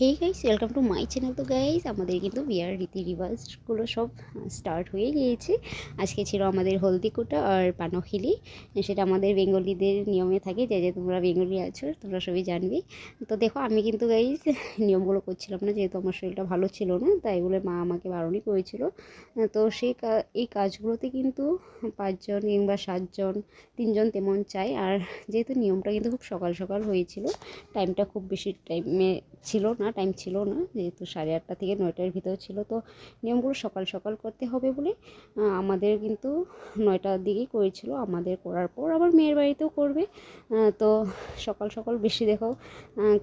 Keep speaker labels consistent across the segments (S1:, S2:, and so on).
S1: Hey guys welcome to my channel তো guys আমাদের কিন্তু বিয়ার রীতি রিবাজগুলো সব স্টার্ট হয়ে গিয়েছে। আজকে ছিল আমাদের হলদি কুটা আর পানখিলি। সেটা আমাদের বেঙ্গলিদের নিয়মে থাকে, যে যে তোমরা বেঙ্গলি আছো, তোমরা সবই জানবে। তো দেখো, আমি কিন্তু গাইস নিয়মগুলো করছিলাম না, যেহেতু আমার শরীরটা ভালো ছিল না, তাই বলে মা আমাকে বারণই করেছিল। তো সেই এই কাজগুলোতে কিন্তু পাঁচজন কিংবা সাতজন, তিনজন তেমন চাই আর যেহেতু নিয়মটা কিন্তু খুব সকাল সকাল হয়েছিল টাইমটা খুব বেশি টাইমে ছিল না টাইম ছিল না, যেহেতু সাড়ে আটটা থেকে নয়টার ভিতর ছিল, তো নিয়মগুলো সকাল সকাল করতে হবে বলে আমাদের কিন্তু নয়টার দিকেই করেছিল, আমাদের করার পর আবার মেয়ের বাড়িতেও করবে তো সকাল সকাল বেশি দেখো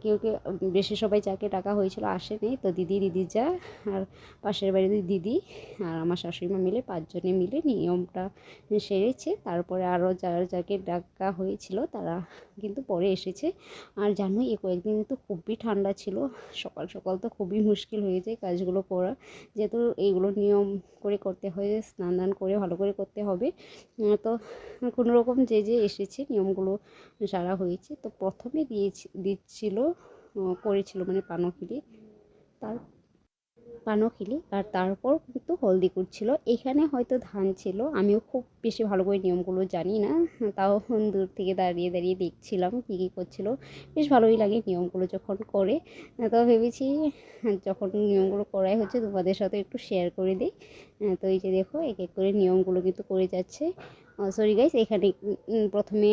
S1: কেউ কেউ, বেশি সবাই যাকে টাকা হয়েছিল আসেনি তো দিদি দিদি যা, আর পাশের বাড়িতে দিদি আর আমার শাশুড়িমা মিলে পাঁচজনে মিলে নিয়মটা সেরেছে, তারপরে আরও যার যাকে ডাকা হয়েছিল তারা কিন্তু পরে এসেছে, আর জানো এই কয়েকদিন তো খুবই ঠান্ডা ছিল। সকাল সকাল তো খুবই মুশকিল হয়ে যায় কাজগুলো করা। যেহেতু এইগুলো নিয়ম করে করতে হয়, স্নান দান করে ভালো করে করতে হবে। তো কোনো রকম যে যে এসেছে নিয়মগুলো সারা হয়েছে। তো প্রথমে দিয়েছি, দিচ্ছিল করেছিল মানে পানকিলি তার পানখিলি আর তারপর কিন্তু হলদি করছিল এখানে হয়তো ধান ছিল। আমিও খুব বেশি ভালো করে নিয়মগুলো জানি না। তাও দূর থেকে দাঁড়িয়ে দাঁড়িয়ে দেখছিলাম কী কী করছিল। বেশ ভালোই লাগে নিয়মগুলো যখন করে। তো ভেবেছি যখন নিয়মগুলো করাই হচ্ছে তোমাদের সাথে একটু শেয়ার করে দিই। তো এই যে দেখো, এক এক করে নিয়মগুলো কিন্তু করে যাচ্ছে। সরি গাইস এখানে প্রথমে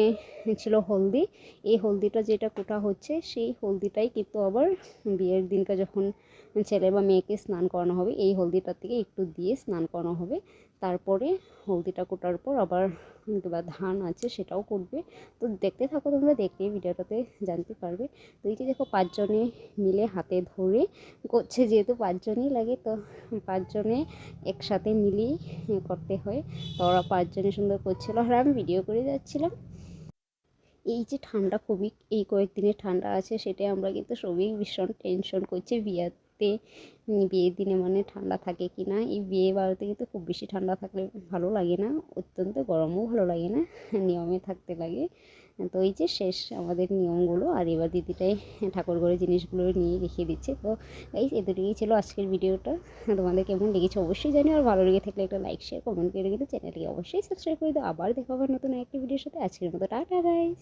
S1: ছিল হলদি। এই হলদিটা যেটা কোটা হচ্ছে, সেই হলদিটাই কিন্তু আবার বিয়ের দিনটা যখন ছেলে বা মেয়েকে স্নান করানো হবে, এই হলদিটার থেকে একটু দিয়ে স্নান করানো হবে। তারপরে হলদিটা কোটার পর আবার কিংবা ধান আছে সেটাও করবে। তো দেখতে থাকো তোমরা দেখলে ভিডিওটাতে জানতে পারবে। তো এই যে দেখো, পাঁচজনে মিলে হাতে ধরে করছে যেহেতু পাঁচজনই লাগে, তো পাঁচজনে একসাথে মিলেই করতে হয়। তো ওরা পাঁচজনে সুন্দর করছিল আর আমি ভিডিও করে যাচ্ছিলাম। এই যে ঠান্ডা খুবই, এই কয়েকদিনে ঠান্ডা আছে, সেটাই আমরা কিন্তু সবই ভীষণ টেনশন করছে বিয়েতে উম, বিয়ের দিনে মানে ঠান্ডা থাকে কি না এই বিয়ে বাড়িতে কিন্তু খুব বেশি ঠান্ডা থাকলে ভালো লাগে না অত্যন্ত গরমও ভালো লাগে না নিয়মে থাকতে লাগে। তো এই যে শেষ আমাদের নিয়মগুলো আর এবার দিদিটাই ঠাকুর ঘরে জিনিসগুলো নিয়ে রেখে দিচ্ছে। তো এই এতটুকুই ছিল আজকের ভিডিওটা। তোমাদের কেমন লেগেছে অবশ্যই জানি আর ভালো লেগে থাকলে একটা লাইক শেয়ার কমেন্ট করে কিন্তু চ্যানেলটিকে অবশ্যই সাবস্ক্রাইব করে দাও। আবার দেখা হবে নতুন একটি ভিডিওর সাথে। আজকের মতো টাটা গাইস